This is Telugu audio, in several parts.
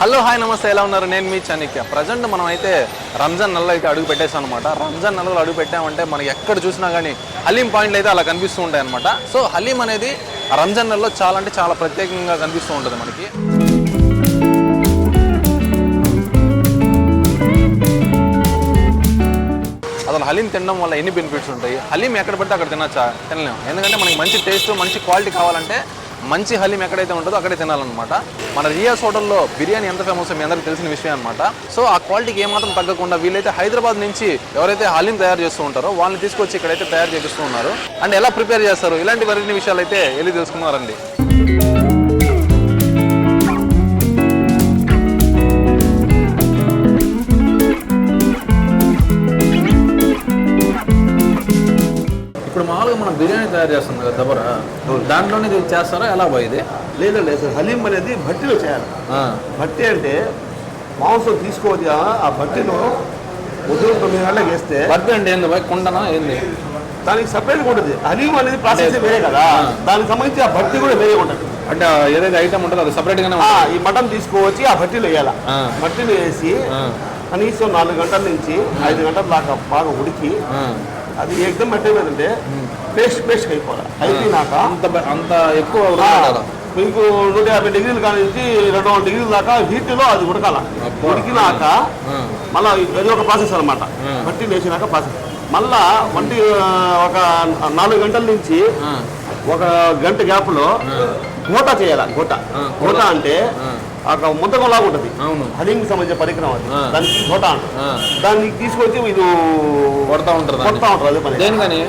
హలో హాయ్ నమస్తే. ఎలా ఉన్నారు? నేను మీ చాణిక్య. ప్రజెంట్ మనం అయితే రంజాన్ నెలలో అయితే అడుగు పెట్టేసాం అనమాట రంజాన్ నెలలో అడుగు పెట్టామంటే మనకి ఎక్కడ చూసినా కానీ హలీం పాయింట్లు అయితే అలా కనిపిస్తూ ఉంటాయి అనమాట సో హలీం అనేది రంజాన్ నెలలో చాలా అంటే చాలా ప్రత్యేకంగా కనిపిస్తూ ఉంటుంది మనకి. అసలు హలీం తినడం వల్ల ఎన్ని బెనిఫిట్స్ ఉంటాయి? హలీం ఎక్కడ పడితే అక్కడ తినచ్చా? తినలేము ఎందుకంటే మనకి మంచి టేస్ట్ మంచి క్వాలిటీ కావాలంటే మంచి హలీం ఎక్కడైతే ఉంటుందో అక్కడే తినాలన్నమాట. మన రియాస్ హోటల్లో బిర్యానీ ఎంత ఫేమస్ మీ అందరికీ తెలిసిన విషయం అనమాట సో ఆ క్వాలిటీకి ఏమాత్రం తగ్గకుండా వీళ్ళైతే హైదరాబాద్ నుంచి ఎవరైతే హలీం తయారు చేస్తూ ఉంటారో వాళ్ళని తీసుకొచ్చి ఇక్కడైతే తయారు చేపిస్తూ ఉన్నారు. అండ్ ఎలా ప్రిపేర్ చేస్తారు? ఇలాంటి మరిన్ని విషయాలు అయితే వెళ్ళి తెలుసుకున్నారండి ఇప్పుడు మామూలుగా మనం బిర్యానీ తయారు చేస్తాం కదా దబరా దాంట్లోనే చేస్తారా? ఎలా బా ఇది? లేదండి అసలు హలీం అనేది భట్టిలో చేయాలి. భట్టి అంటే మాంసం తీసుకోవద్దు ఆ భట్టిలో ఉదయం తొమ్మిది గంటలకు వేస్తే బర్త్ అంటే ఏంది బాయ్ కుండనా ఏంది? దానికి సపరేట్గా ఉంటుంది. హలీం అనేది ప్రాసెస్ వేరే కదా దానికి సంబంధించి ఆ భట్టి కూడా వేరే ఉంటుంది. అంటే ఏదైతే ఐటమ్ ఉంటుందో అది సపరేట్గానే ఈ మటన్ తీసుకువచ్చి ఆ భట్టిలో వేయాలి. భట్టిలో వేసి. కనీసం నాలుగు గంటల నుంచి ఐదు గంటల దాకా బాగా ఉడికి అది ఎగ్దం పెట్టేదంటే పేస్ట్ పేస్ట్ అయిపోవాలి. అయిపోయినాక అంత అంత ఎక్కువ. మీకు నూట యాభై డిగ్రీల కాడ నుంచి రెండు వందల డిగ్రీల దాకా హీట్లో అది ఉడకాల. ఉడికినాక మళ్ళా ఇది ఒక ప్రాసెస్ అనమాట. బట్టి వేసినాక ప్రాసెస్ మళ్ళా వంటి ఒక నాలుగు గంటల నుంచి ఒక గంట గ్యాప్లో గోట చేయాలి గోట. గోట అంటే ఆ. ఒక ముద్దకంలాగా ఉంటుంది. అవును. హలీంకి సంబంధించిన పరికరం అది. దానికి అంటారు. ఆ, దాన్ని తీసుకొచ్చి ఇది కొడతా ఉంటారు. కొడతా ఉంటారు అదే పని. దేనికని?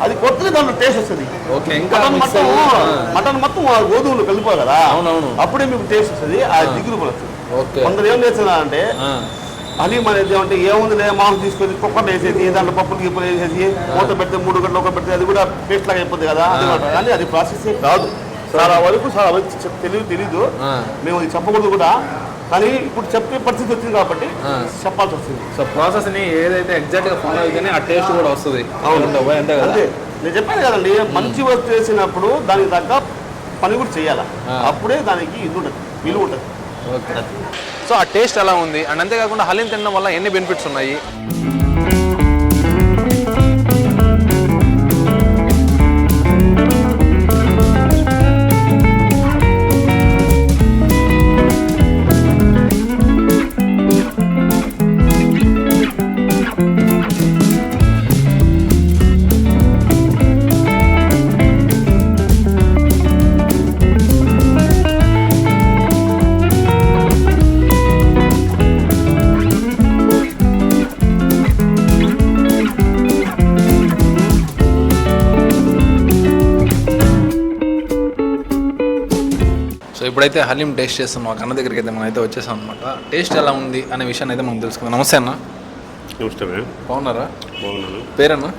అది కొత్తది దాంట్లో టేస్ట్ వస్తుంది. ఓకే ఇంకా మటన్ మటన్ మొత్తం గోధుమలు కలిపో కదా. అవునవును. అప్పుడే మీకు టేస్ట్ వస్తుంది ఆ దిగులు కూడా వస్తుంది. కొందరు ఏం చేస్తున్నారంటే ఆ, హలీం అనేది అంటే ఏముంది మామూలు తీసుకొని కుక్కర్ వేసేసి దాంట్లో పప్పులు గిప్పులు వేసేసి మూత పెడితే మూడు గంటలు ఒక పెడితే అది కూడా పేస్ట్ లాగా అయిపోతుంది కదా అది. కానీ అది ప్రాసెస్ కాదు. చాలా వరకు చాలా వరకు తెలియదు తెలీదు. మేము ఇది చెప్పకూడదు కూడా. కానీ ఇప్పుడు చెప్పే పరిస్థితి వచ్చింది కాబట్టి. చెప్పాల్సి వస్తుంది. సో ప్రాసెస్ని ఏదైతే ఎగ్జాక్ట్గా ఫాలో అయితేనే ఆ టేస్ట్ కూడా వస్తుంది. అంతే కదా? నేను చెప్పాను కదండి మంచి వస్తువు వేసినప్పుడు దానికి తగ్గ పని కూడా చేయాలి. అప్పుడే దానికి ఇది ఉంటుంది విలువ ఉంటుంది. సో ఆ టేస్ట్ ఎలా ఉంది? అండ్ అంతేకాకుండా హలీం తినడం వల్ల ఎన్ని బెనిఫిట్స్ ఉన్నాయి? సో ఇప్పుడైతే హలీం టేస్ట్ చేస్తాం. మా అన్న దగ్గరికి అయితే మనం అయితే వచ్చేసాం అనమాట టేస్ట్ ఎలా ఉంది అనే విషయాన్ని అయితే మనం తెలుసుకుందాం. నమస్తే అన్న. నమస్తే బాగున్నారా? బాగున్నాను. పేరన్నా?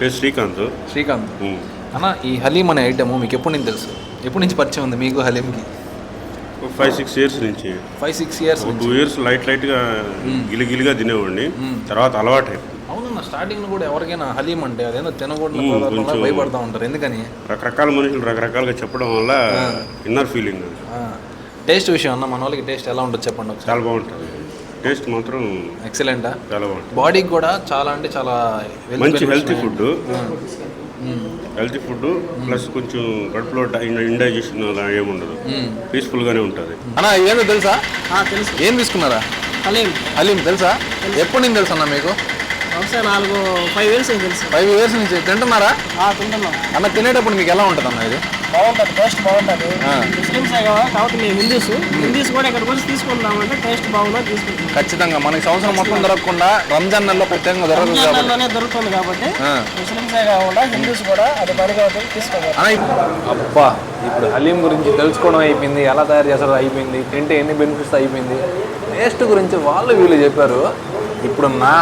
పేరు శ్రీకాంత్. శ్రీకాంత్. అన్న ఈ హలీం అనే ఐటమ్ మీకు ఎప్పటి నుంచి తెలుసు? ఎప్పటి నుంచి పరిచయం ఉంది మీకు హలీంకి? ఒక ఫైవ్ సిక్స్ ఇయర్స్ నుంచి. ఫైవ్ సిక్స్ ఇయర్స్ ఒక టూ ఇయర్స్ లైట్ లైట్గా గిలిగిలిగా తినేవాడిని. తర్వాత అలవాటు అయిపోయింది అవునన్న స్టార్టింగ్ కూడా ఎవరికైనా హలీం అంటే అదేదో తినకూడదు పదార్థంలా. భయపడతా ఉంటారు. ఎందుకని? రకరకాల మనుషులు రకరకాలుగా చెప్పడం వల్ల ఇన్నర్ ఫీలింగ్ టేస్ట్ విషయం అన్న మన వాళ్ళకి టేస్ట్ ఎలా ఉంటుంది చెప్పండి ఒకసారి. చాలా బాగుంటుంది. టేస్ట్ మాత్రం ఎక్సలెంటా చాలా బాగుంటుంది. బాడీకి కూడా చాలా అంటే చాలా మంచి healthy. Food healthy food plus కొంచెం కడుపులో ఇండైజెషన్ అలా ఏముండదు. పీస్ఫుల్గానే ఉంటుంది. అన్న ఏందో తెలుసా? తెలుసు. ఏం తీసుకున్నారా? హలీం. హలీం తెలుసా? ఎప్పటి నుంచి తెలుసు అన్న మీకు? నాలుగు ఫైవ్ ఇయర్స్ తెలుసు? ఫైవ్ ఇయర్స్ నుంచి తింటున్నారా? ఆ, తింటున్నాం. అన్న తినేటప్పుడు మీకు ఎలా ఉంటుంది అన్న ఇది? బాగుంటుంది టేస్ట్ బాగుంటుంది. ముస్లిమ్స్ కాబట్టి మేము హిందూస్. హిందూస్ కూడా ఇక్కడికి వచ్చి తీసుకుందామంటే టేస్ట్ బాగుంది తీసుకుంటాం. ఖచ్చితంగా మనకి సంవత్సరం మొత్తం దొరకకుండా రంజాన్ నెలలో ప్రత్యేకంగా దొరకదు కాబట్టి. దొరుకుతుంది కాబట్టి. ముస్లిమ్సే కాకుండా హిందూస్ కూడా అది పని కాబట్టి తీసుకోవాలి. అబ్బా ఇప్పుడు హలీం గురించి తెలుసుకోవడం అయిపోయింది ఎలా తయారు చేస్తారో అయిపోయింది తింటే ఎన్ని బెనిఫిట్స్ అయిపోయింది టేస్ట్ గురించి వాళ్ళు వీళ్ళు చెప్పారు. ఇప్పుడు నా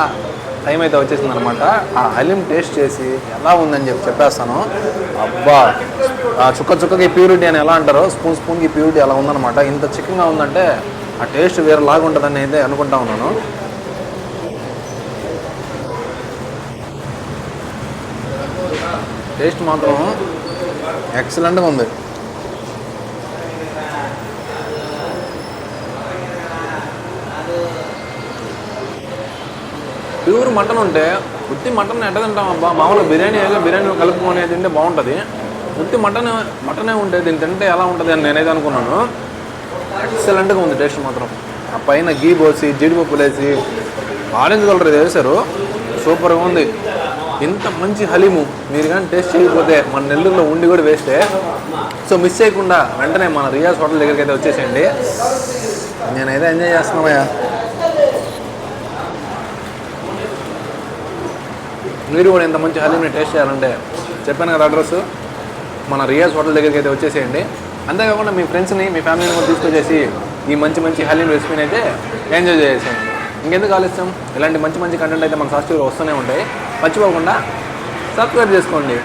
టైం అయితే వచ్చేసింది అనమాట ఆ హలీం టేస్ట్ చేసి ఎలా ఉందని చెప్పి చెప్పేస్తాను. అబ్బా ఆ చుక్క చుక్కకి ప్యూరిటీ అని ఎలా అంటారో స్పూన్ స్పూన్కి ప్యూరిటీ అలా ఉందనమాట. ఇంత చిక్కగా ఉందంటే ఆ టేస్ట్ వేరే లాగా ఉంటుందని అయితే అనుకుంటా ఉన్నాను. టేస్ట్ మాత్రం ఎక్సలెంట్గా ఉంది. ప్యూర్ మటన్ ఉంటే ఉత్తి మటన్ ఎట్ట తింటాం అబ్బా? మామూలుగా బిర్యానీ ఏదో బిర్యానీ కలుపుకొని తింటే బాగుంటుంది. ఉత్తి మటన్ మటనే ఉంటే దీన్ని తింటే ఎలా ఉంటుంది అని నేనైతే అనుకున్నాను. ఎక్సలెంట్గా ఉంది టేస్ట్ మాత్రం. ఆ పైన గీ పోసి జీడిపప్పులు వేసి ఆరెంజ్ కలర్ ఇది వేశారు. సూపర్గా ఉంది. ఇంత మంచి హలీము. మీరు కానీ టేస్ట్ చేయకపోతే మన నెల్లూరులో ఉండి కూడా వేస్తే. సో మిస్ చేయకుండా వెంటనే మన రియాజ్ హోటల్ దగ్గరికి అయితే వచ్చేసేయండి. నేనైతే ఎంజాయ్ చేస్తున్నామయ్యా మీరు కూడా ఇంత మంచి హలీంని టేస్ట్ చేయాలంటే చెప్పాను కదా అడ్రస్ మన రియాజ్ హోటల్ దగ్గరికి అయితే వచ్చేసేయండి. అంతేకాకుండా మీ ఫ్రెండ్స్ని మీ ఫ్యామిలీని కూడా తీసుకొచ్చేసి ఈ మంచి మంచి హలీం రెసిపీని అయితే ఎంజాయ్ చేసేయండి. ఇంకెందుకు ఆలస్యం? ఇలాంటి మంచి మంచి కంటెంట్ అయితే మన సాస్టివ్లో వస్తూనే ఉంటాయి. మర్చిపోకుండా సబ్స్క్రైబ్ చేసుకోండి.